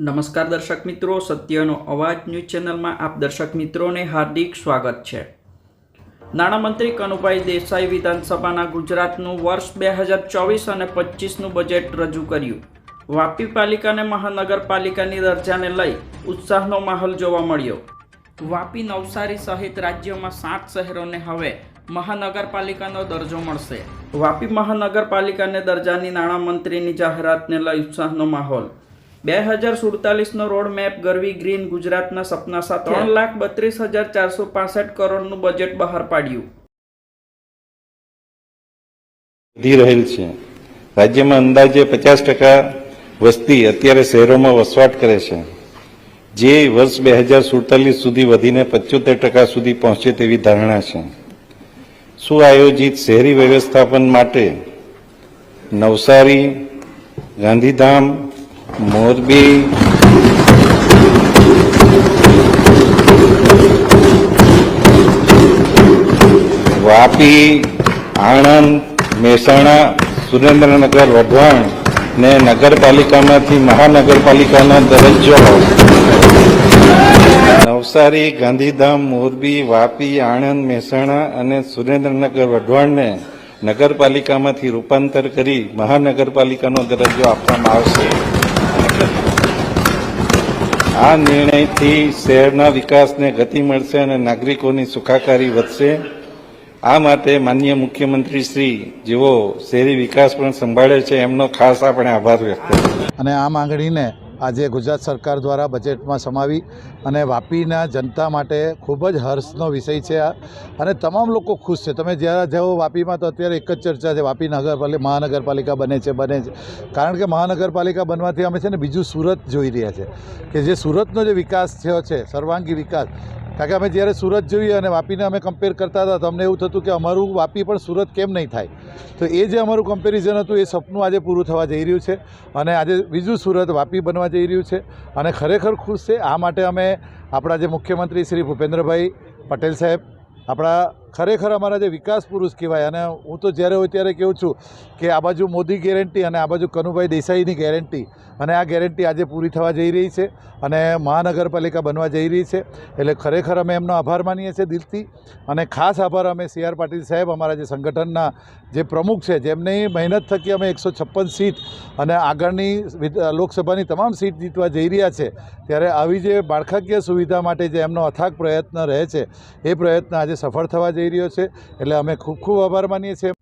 નમસ્કાર દર્શક મિત્રો, સત્યનો અવાજ ન્યૂઝ ચેનલમાં આપ દર્શક મિત્રોને હાર્દિક સ્વાગત છે. નાણામંત્રી કનુભાઈ દેસાઈ વિધાનસભાના ગુજરાતનું વર્ષ બે હજાર ચોવીસ અને પચીસનું બજેટ રજૂ કર્યું. વાપી પાલિકાને મહાનગરપાલિકાની દરજાને લઈ ઉત્સાહનો માહોલ જોવા મળ્યો. વાપી નવસારી સહિત રાજ્યમાં સાત શહેરોને હવે મહાનગરપાલિકાનો દરજ્જો મળશે. વાપી મહાનગરપાલિકાને દરજાની નાણામંત્રીની જાહેરાતને લઈ ઉત્સાહનો માહોલ. બે હજાર સુડતાલીસનો રોડ મેપ ગરવી ગ્રીન ગુજરાતના સપના સાથે. ત્રણ લાખ બત્રીસ હજાર ચારસો પાસઠ કરોડનું બજેટ બહાર પાડ્યું. વધી રહેલ છે. રાજ્યમાં અંદાજે પચાસ ટકા વસ્તી અત્યારે શહેરોમાં વસવાટ કરે છે. જે વર્ષ બે હજાર સુડતાલીસ સુધી વધીને પચોતેર ટકા સુધી પહોંચે તેવી ધારણા છે. સુઆયોજિત શહેરી વ્યવસ્થાપન માટે નવસારી ગાંધીધામ મોરબી. વાપી, આણંદ, મહેસાણા, સુરેન્દ્રનગર, વઢવાણ ને નગરપાલિકામાંથી મહાનગરપાલિકાનો દરજ્જો નવસારી, ગાંધીધામ, મોરબી, વાપી, આણંદ, મહેસાણા અને સુરેન્દ્રનગર, વઢવાણને નગરપાલિકામાંથી રૂપાંતર કરી મહાનગરપાલિકાનો દરજ્જો આપવામાં આવશે. આ નિર્ણયથી શહેરના વિકાસને ગતિ મળશે અને નાગરિકોની સુખાકારી વધશે. આ માટે માન્ય મુખ્યમંત્રી શ્રી જેઓ શહેરી વિકાસ પણ સંભાળે છે, એમનો ખાસ આપણે આભાર વ્યક્ત અને આ માંગણીને આજે ગુજરાત સરકાર દ્વારા બજેટમાં સમાવી અને વાપીના જનતા માટે ખૂબ જ હર્ષનો વિષય છે આ. અને તમામ લોકો ખુશ છે. તમે જ્યાં જાઓ વાપીમાં તો અત્યારે એક જ ચર્ચા છે, વાપી નગરપાલિકા, મહાનગરપાલિકા બને છે બને છે. કારણ કે મહાનગરપાલિકા બનવાથી અમે છે ને બીજું સુરત જોઈ રહ્યા છે. કે જે સુરતનો જે વિકાસ થયો છે, સર્વાંગી વિકાસ કારણ કે અમે જ્યારે સુરત જોઈએ અને વાપીને અમે કમ્પેર કરતા હતા, તો અમને એવું થતું કે અમારું વાપી પણ સુરત કેમ નહીં થાય? તો એ જે અમારું કમ્પેરિઝન હતું, એ સપનું આજે પૂરું થવા જઈ રહ્યું છે અને આજે બીજું સુરત વાપી બનવા જઈ રહ્યું છે અને ખરેખર ખુશ છે. આ માટે અમે આપણા જે મુખ્યમંત્રી શ્રી ભૂપેન્દ્રભાઈ પટેલ સાહેબ, આપણા ખરેખર અમારા જે વિકાસ પુરુષ કહેવાય, અને હું તો જ્યારે હોય ત્યારે કહું છું કે આ બાજુ મોદી ગેરંટી અને આ બાજુ કનુભાઈ દેસાઈની ગેરંટી, અને આ ગેરંટી આજે પૂરી થવા જઈ રહી છે, અને મહાનગરપાલિકા બનવા જઈ રહી છે, એટલે ખરેખર અમે એમનો આભાર માનીએ છીએ દિલથી, અને ખાસ આભાર અમે સી આર પાટીલ સાહેબ અમારા જે સંગઠનના જે પ્રમુખ છે, જેમની મહેનત થકી અમે એકસો છપ્પન સીટ અને આગળની લોકસભાની તમામ સીટ જીતવા જઈ રહ્યા છે, ત્યારે આવી જે માળખાકીય સુવિધા માટે જે એમનો અથાગ પ્રયત્ન રહે છે, એ પ્રયત્ન આજે સફળ થવા જઈ રહ્યો છે. એટલે અમે ખૂબ ખૂબ આભાર માનીએ છીએ.